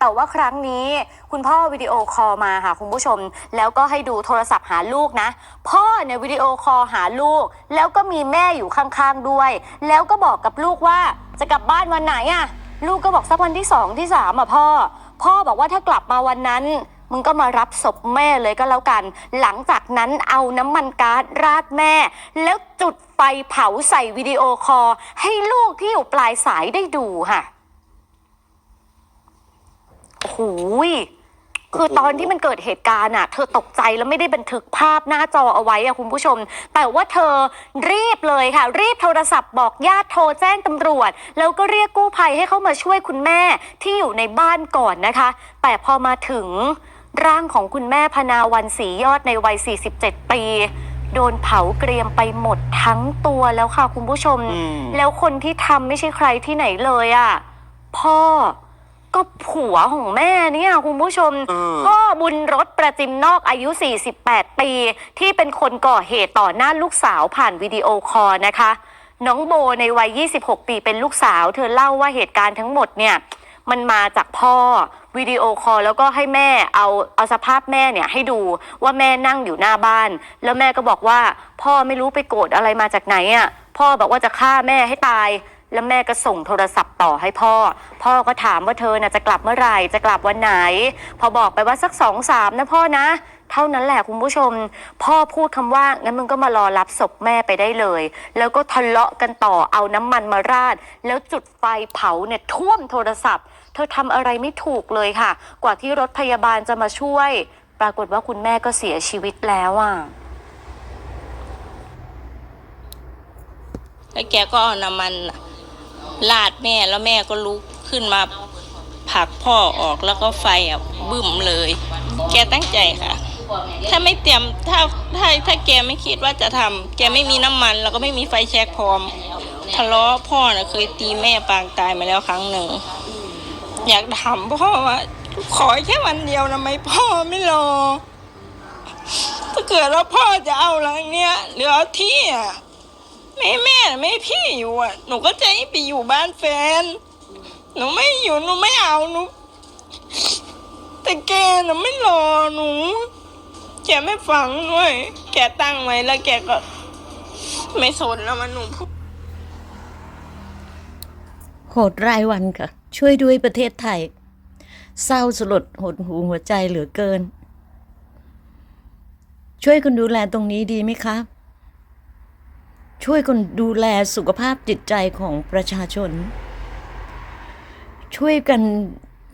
แต่ว่าครั้งนี้คุณพ่อวิดีโอคอลมาค่ะคุณผู้ชม แล้วก็ให้ดูโทรศัพท์หาลูกนะ พ่อเนี่ยวิดีโอคอลหาลูก แล้วก็มีแม่อยู่ข้างๆด้วย แล้วก็บอกกับลูกว่าจะกลับบ้านวันไหนอะลูกก็บอกสักวันที่สองที่สามอะพ่อ พ่อบอกว่าถ้ากลับมาวันนั้นมึงก็มารับศพแม่เลยก็แล้วกัน หลังจากนั้นเอาน้ำมันก๊าซราดแม่ แล้วจุดไฟเผาใส่วิดีโอคอลให้ลูกที่อยู่ปลายสายได้ดูค่ะ โอ้โหยคือตอนที่มันเกิดเหตุการณ์อะเธอตกใจแล้วไม่ได้บันทึกภาพหน้าจอเอาไว้อะคุณผู้ชม แต่ว่าเธอรีบเลยค่ะ รีบโทรศัพท์บอกญาติโทรแจ้งตำรวจ แล้วก็เรียกกู้ภัยให้เข้ามาช่วยคุณแม่ที่อยู่ในบ้านก่อนนะคะ แต่พอมาถึงร่างของคุณแม่พนาวันศรียอดในวัย 47 ปีโดนเผาเกรียมไปหมดทั้งตัวแล้วค่ะคุณผู้ชมอืมแล้วคนที่ทำไม่ใช่ใครที่ไหนเลยอะ่ะ พ่อ ก็ผัวของแม่เนี่ยคุณผู้ชมเออ พ่อบุญรถประจิมนอกอายุ 48 ปี ที่เป็นคนก่อเหตุต่อหน้าลูกสาวผ่านวิดีโอคอลนะคะ น้องโบในวัย 26 ปีเป็นลูกสาว เธอเล่าว่าเหตุการณ์ทั้งหมดเนี่ยมันมาจากพ่อวิดีโอคอลแล้วก็ให้แม่เอาเอาสภาพแม่เนี่ยให้ดูว่าแม่นั่งอยู่หน้าบ้าน แล้วแม่ก็บอกว่าพ่อไม่รู้ไปโกรธอะไรมาจากไหนอะพ่อบอกว่าจะฆ่าแม่ให้ตาย แล้วแม่ก็ส่งโทรศัพท์ต่อให้พ่อ พ่อก็ถามว่าเธอน่ะจะกลับเมื่อไหร่จะกลับวันไหน พอบอกไปว่าสักสองสามนะพ่อนะ เท่านั้นแหละคุณผู้ชม พ่อพูดคำว่างั้นมึงก็มารอรับศพแม่ไปได้เลย แล้วก็ทะเลาะกันต่อเอาน้ำมันมาราด แล้วจุดไฟเผาเนี่ยท่วมโทรศัพท์ เธอทำอะไรไม่ถูกเลยค่ะ กว่าที่รถพยาบาลจะมาช่วย ปรากฏว่าคุณแม่ก็เสียชีวิตแล้วอะแล้วแกก็เอาน้ำมัน ลาดแม่แล้วแม่ก็ลุกขึ้นมาผลักพ่อออกแล้วก็ไฟอะบึ้มเลย แกตั้งใจค่ะ ถ้าไม่เตรียมถ้าถ้าถ้าแกไม่คิดว่าจะทำแกไม่มีน้ำมัน แล้วก็ไม่มีไฟแช็กพร้อม ทะเลาะพ่อน่ะเคยตีแม่ปางตายมาแล้วครั้งหนึ่ง อยากถามพ่อว่าขอแค่วันเดียวนะไหมพ่อไม่รอถ้าเกิดว่าพ่อจะเอาหลังเนี้ยหรือเอาที่อะ ไม่แม่ไม่พี่อยู่อะ หนูก็จะให้ไปอยู่บ้านแฟน หนูไม่อยู่หนูไม่เอาหนู แต่แกน่ะไม่รอหนู แกไม่ฟังด้วย แกตั้งไว้แล้วแกก็ ไม่สนแล้วมันหนูพูด โหดรายวันค่ะ ช่วยด้วยประเทศไทย เศร้าสลดหดหูหัวใจเหลือเกิน ช่วยกันดูแลตรงนี้ดีไหมคะ ช่วยกันดูแลสุขภาพจิตใจของประชาชน ช่วยกัน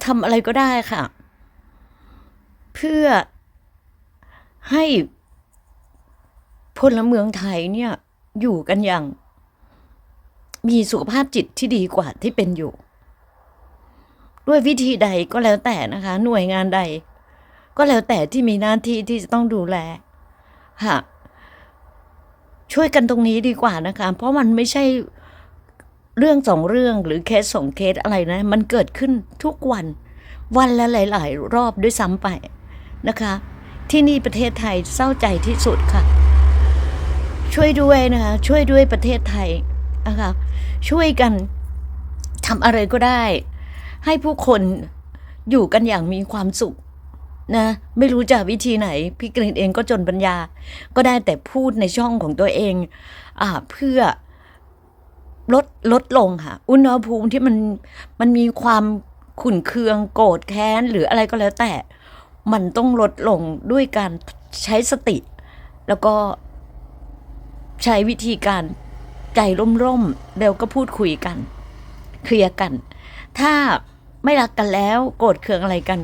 ทำอะไรก็ได้ค่ะ เพื่อให้พลเมืองไทยเนี่ยอยู่กันอย่าง มีสุขภาพจิตที่ดีกว่าที่เป็นอยู่ ด้วยวิธีใดก็แล้วแต่นะคะ หน่วยงานใด ก็แล้วแต่ที่มีหน้าที่ที่จะต้องดูแลค่ะ ช่วยกันตรงนี้ดีกว่านะคะ เพราะมันไม่ใช่เรื่องสองเรื่องหรือเคสสองเคสอะไรนะ มันเกิดขึ้นทุกวัน วันละหลาย ๆ รอบด้วยซ้ำไปนะคะ ที่นี่ประเทศไทยเศร้าใจที่สุดค่ะ ช่วยด้วยนะคะช่วยด้วยประเทศไทยนะคะช่วยกันทำอะไรก็ได้ ให้ผู้คนอยู่กันอย่างมีความสุข นะ ไม่รู้จะวิธีไหน พี่กรีนเองก็จนปัญญา ก็ได้แต่พูดในช่องของตัวเองอ่าเพื่อลดลดลงค่ะ อุณหภูมิที่มันมันมีความขุ่นเคืองโกรธแค้นหรืออะไรก็แล้วแต่ มันต้องลดลงด้วยการใช้สติ แล้วก็ใช้วิธีการใจร่มๆแล้วก็พูดคุยกัน เคลียร์กัน ถ้าไม่รักกันแล้วโกรธเคืองอะไรกัน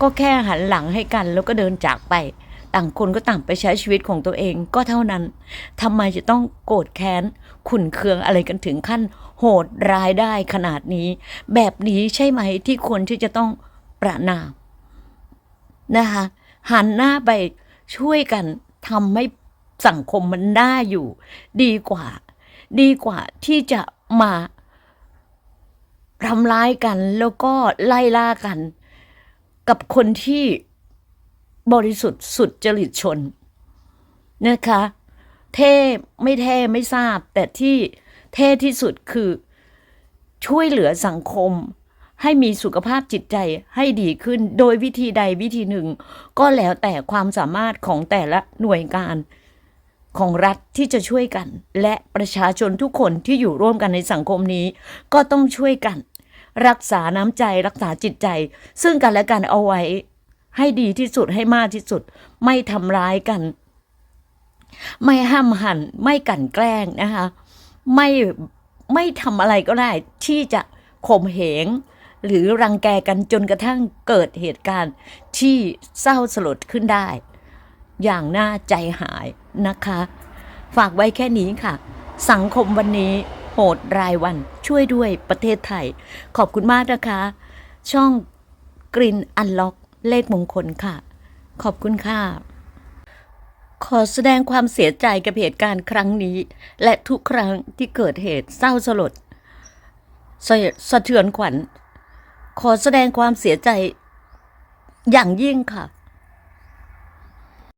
ก็แค่หันหลังให้กันแล้วก็เดินจากไป ต่างคนก็ต่างไปใช้ชีวิตของตัวเองก็เท่านั้นทำไมจะต้องโกรธแค้น ขุนเคืองอะไรกันถึงขั้น โหดร้ายได้ขนาดนี้ แบบนี้ใช่ไหมที่ควรที่จะต้องประนามนะคะหันหน้าไปช่วยกันทำให้สังคมมันน่าอยู่ ดีกว่า ดีกว่าที่จะมาทำร้ายกันแล้วก็ไล่ล่ากัน กับคนที่บริสุทธิ์สุดจริตชนนะคะ เท่ไม่เท่ไม่ทราบ แต่ที่เท่ที่สุดคือช่วยเหลือสังคม ให้มีสุขภาพจิตใจให้ดีขึ้น โดยวิธีใดวิธีหนึ่ง ก็แล้วแต่ความสามารถของแต่ละหน่วยงานของรัฐที่จะช่วยกัน และประชาชนทุกคนที่อยู่ร่วมกันในสังคมนี้ ก็ต้องช่วยกัน รักษาน้ำใจรักษาจิตใจ ซึ่งกันและกันเอาไว้ ให้ดีที่สุดให้มากที่สุด ไม่ทำร้ายกัน ไม่ห้ามหันไม่กั่นแกล้งนะคะ ไม่ไม่ทำอะไรก็ได้ที่จะข่มเหงหรือรังแกกันจนกระทั่งเกิดเหตุการณ์ที่เศร้าสลดขึ้นได้ อย่างน่าใจหายนะคะ ฝากไว้แค่นี้ค่ะ สังคมวันนี้ โหดรายวันช่วยด้วยประเทศไทย ขอบคุณมากนะคะ ช่องกรินอันล็อกเลขมงคลค่ะ ขอบคุณค่ะ ขอแสดงความเสียใจกับเหตุการณ์ครั้งนี้ และทุกครั้งที่เกิดเหตุเศร้าสลดสะสะเทือนขวัญ ขอแสดงความเสียใจอย่างยิ่งค่ะ